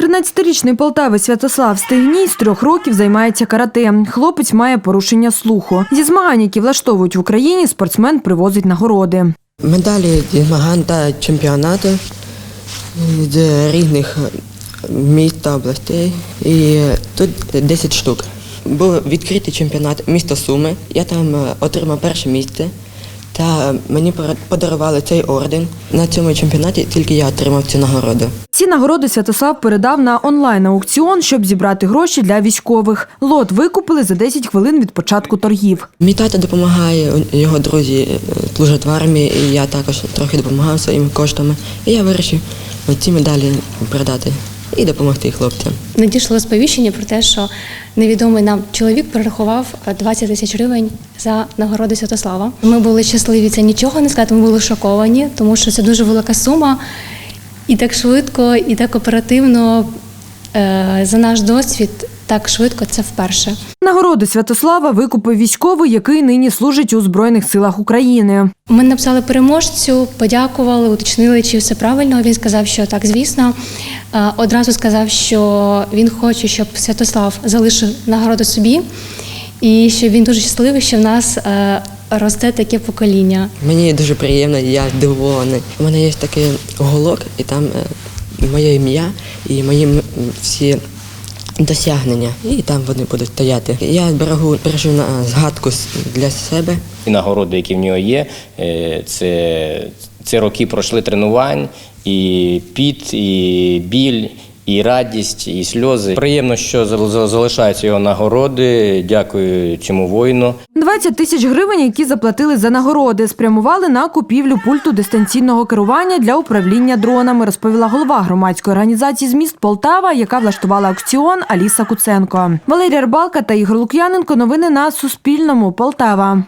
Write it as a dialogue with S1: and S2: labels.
S1: 13-річний полтавець Святослав Стегній з трьох років займається карате. Хлопець має порушення слуху. Зі змагань, які влаштовують в Україні, спортсмен привозить нагороди.
S2: Медалі змагань та чемпіонату з різних міст та областей. І тут 10 штук. Був відкритий чемпіонат міста Суми. Я там е, отримав перше місце. Та мені подарували цей орден. На цьому чемпіонаті тільки я отримав цю нагороду.
S1: Ці нагороди Святослав передав на онлайн-аукціон, щоб зібрати гроші для військових. Лот викупили за 10 хвилин від початку торгів.
S2: Мій тато допомагає, його друзі е, служать в армії, і я також трохи допомагав своїми коштами. І я вирішив ці медалі передати і допомогти хлопцям.
S3: Надійшло сповіщення про те, що невідомий нам чоловік перерахував е, 20 тисяч гривень за нагороди Святослава. Ми були щасливі це нічого не сказати. Ми були шоковані, тому що це дуже велика сума. І так швидко, і так оперативно е, за наш досвід, так швидко це вперше.
S1: Нагороди Святослава викупив військовий, який нині служить у Збройних силах України.
S3: Ми написали переможцю, подякували, уточнили, чи все правильно. Він сказав, що так, звісно. Е, Одразу сказав, що він хоче, щоб Святослав залишив нагороду собі, і що він дуже щасливий, що в нас е, росте таке покоління.
S2: Мені дуже приємно, я здивований. У мене є такий голок, і там е, моє ім'я і мої всі досягнення. І там вони будуть стояти. Я берегу, бережу на згадку для себе.
S4: І нагороди, які в нього є, е, це, це роки пройшли тренувань, і піт, і біль, і радість, і сльози. Приємно, що залишаються його нагороди. Дякую цьому воїну.
S1: 20 тисяч гривень, які заплатили за нагороди, спрямували на купівлю пульту дистанційного керування для управління дронами, розповіла голова громадської організації з міст Полтава, яка влаштувала аукціон Аліса Куценко. Валерія Рибалка та Ігор Лук'яненко. Новини на Суспільному. Полтава.